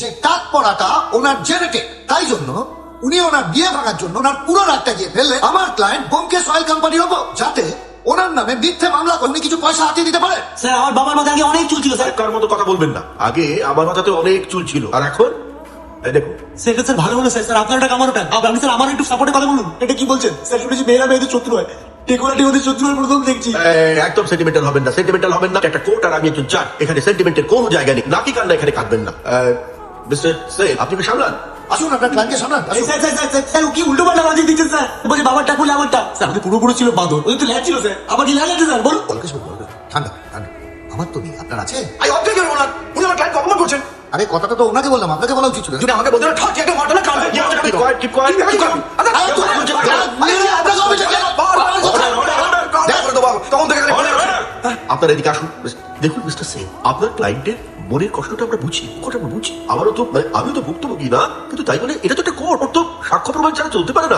যে কাক পড়াটা ওনার জেনেটে তাই জন্য উনি ওনার বিয়ে ভাঙার জন্য ওনার পুরো রাতটা গিয়ে ফেললে আমার ক্লায়েন্ট বোমকেশ অয়েল কোম্পানির হব যাতে ওনার নামে মিথ্যে মামলা করে উনি কিছু পয়সা হাতিয়ে দিতে পারে। স্যার আমার বাবার মাথায় আগে অনেক চুল ছিল স্যার। কার মতো কথা বলবেন না। আগে আমার মাথাতে অনেক চুল ছিল। আর এখন? এই দেখুন। সেটা স্যার ভালো হলো স্যার। স্যার আপনার টাকা আমারও টাকা আপনি স্যার আমার একটু সাপোর্টে কথা বলুন। এটা কি বলছেন? স্যার শুনেছি মেয়েরা মেয়েদের শত্রু হয়। ওদের শত্রু প্রথম দেখছি। একদম সেন্টিমেন্টাল হবেন না। সেন্টিমেন্টাল হবেন না। একটা কোর্ট আর আমি একজন চার এখানে সেন্টিমেন্টের কোনো জায়গা নেই। নাকি কান্না এখানে কাঁদবেন না। মিস্টার সে আপনি কি সামলান আসুন আপনার ক্লায়েন্টকে সামলান আসুন। Sir sir sir sir, sir ও কি উল্টো পাল্টা লজিক দিচ্ছেন স্যার বলছে বাবার বলে আমারটা স্যার আমাদের পুরোপুরি ছিল বাঁদর ওই তো ল্যাচ ছিল স্যার আবার কি ল্যাচ আছে স্যার বলুন বলকেশ বাবু, বলকেশ ঠান্ডা ঠান্ডা আমার তো নেই আপনার আছে আই অবজেক্ট ইউর অনার উনি আমার ক্লায়েন্ট অপমান করছেন আরে কথাটা তো ওনাকে বললাম আপনাকে বলা উচিত ছিল যদি আমাকে ঠক একটা ঘটনা কাল আপনার এদিকে আসুন দেখুন মিস্টার সিং আপনার ক্লায়েন্টের মনের কষ্টটা আমরা বুঝি কষ্ট আমরা বুঝি। আমারও তো মানে আমিও তো ভুক্তভোগী না, কিন্তু তাই বলে এটা তো একটা কোর্ট ওর তো সাক্ষ্য প্রমাণ ছাড়া চলতে পারে না।